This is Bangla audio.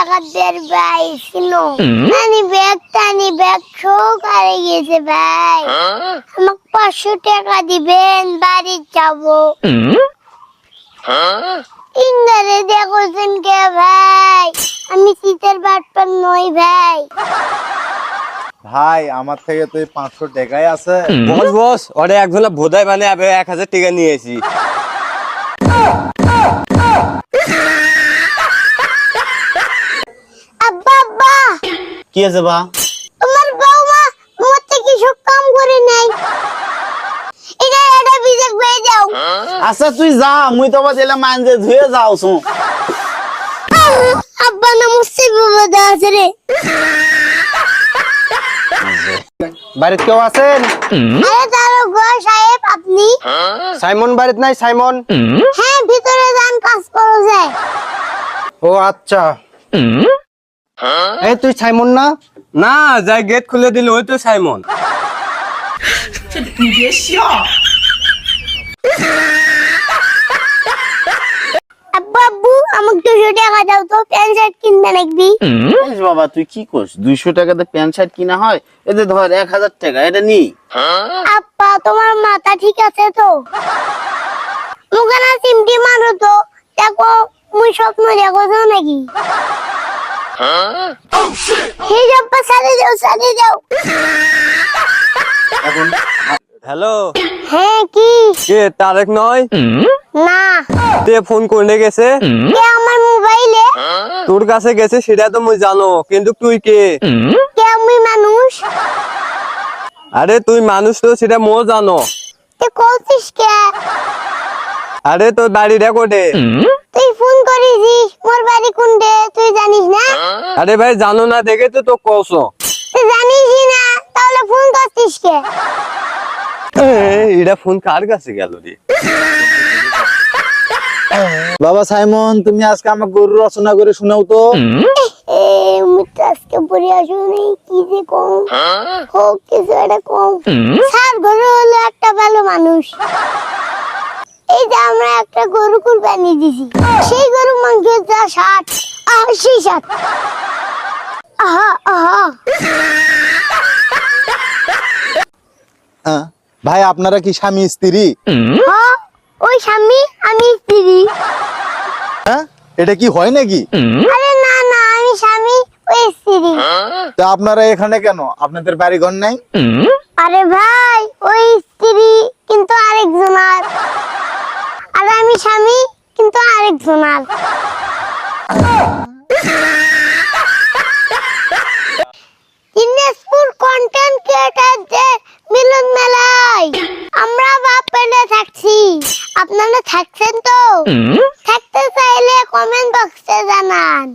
টাকা দের ভাই ছিল টানি ব্যাগ টানি ব্যাগ হারে গেছে ভাই। আমাকে পাঁচশো টাকা দিবেন বাড়ি যাব। ইন্দারে দেখছেন কে ভাই? আমি শীতের বাটপার নই ভাই। ভাই আমার থেকে তো এই পাঁচশো টাকাই আছে। বস বস ওরে একজন ভোদাই মানে এক হাজার টাকা নিয়েছি কি আছে বা? তোমার বৌমা থেকে সব কাম করে নাই এটা এটা বিজেক হয়ে যাও। আচ্ছা তুই যা মুই তো আবার দিলাম মানজে ধুয়ে যাও শু আব্বা না মুসি বিপদ আছে রে। বাড়িতে কেউ আছেন? আরে তারও গো সাহেব আপনি? সাইমন বাড়িতে নাই সাইমন? হ্যাঁ ভিতরে যান কাজ করো যায়। ও আচ্ছা। এই তুই সাইমন না? না যাই গেট খুলে দিল ওই তো সাইমন। টাকা দাও তো প্যান্ট শার্ট বাবা তুই কি করছ দুইশো টাকাতে প্যান্ট শার্ট কিনা হয়? এতে ধর এক হাজার টাকা এটা নি। তোমার মাথা ঠিক আছে তো? মুখে না চিমটি মারো তো? দেখো মুই স্বপ্ন দেখো তো নাকি? হে আব্বা সারে যাও সারে যাও এখন হ্যালো হ্যাঁ কি? কে তারেক নয়? না। তে ফোন করে গেছে? কে আমার মোবাইলে? তোর কাছে গেছে সেটা তো মুই জানো। কিন্তু তুই কে? কে আমি মানুষ? আরে তুই মানুষ তো সেটা মো জানো। তুই কইছিস কে? আরে তোর বাড়ি রেকর্ডে। তুই ফোন করেছিস মোর বাড়ি কোনটে তুই জানিস না? আরে ভাই জানো না দেখে তো তো কৌশ তুই জানিসই না তাহলে ফোন করছিস কে? এটা ফোন কার কাছে গেল রে? বাবা সাইমন তুমি আজকে আমার গরু রচনা করে শোনাও তো। তো আজকে পড়ে আসো নেই কি যে কম? হোক কিছু একটা কম। সার গরু হলো একটা ভালো মানুষ। এই যে আমরা একটা গরু কুরবানি দিছি। সেই গরু যা ষাট আশি ষাট আহা আহা। হ্যাঁ। ভাই আপনারা কি স্বামী স্ত্রী? হ ওই স্বামী আমি স্ত্রী। হ্যাঁ এটা কি হয় নাকি? আরে না না আমি স্বামী ওই স্ত্রী। তা আপনারা এখানে কেন? আপনাদের বাড়ি ঘর নাই? আরে ভাই ওই স্ত্রী কিন্তু আমি স্বামী কিন্তু আরেকজনার দিনাজপুর আমরা থাকছি। আপনারা থাকছেন তো? থাকতে চাইলে কমেন্ট বক্সে জানান।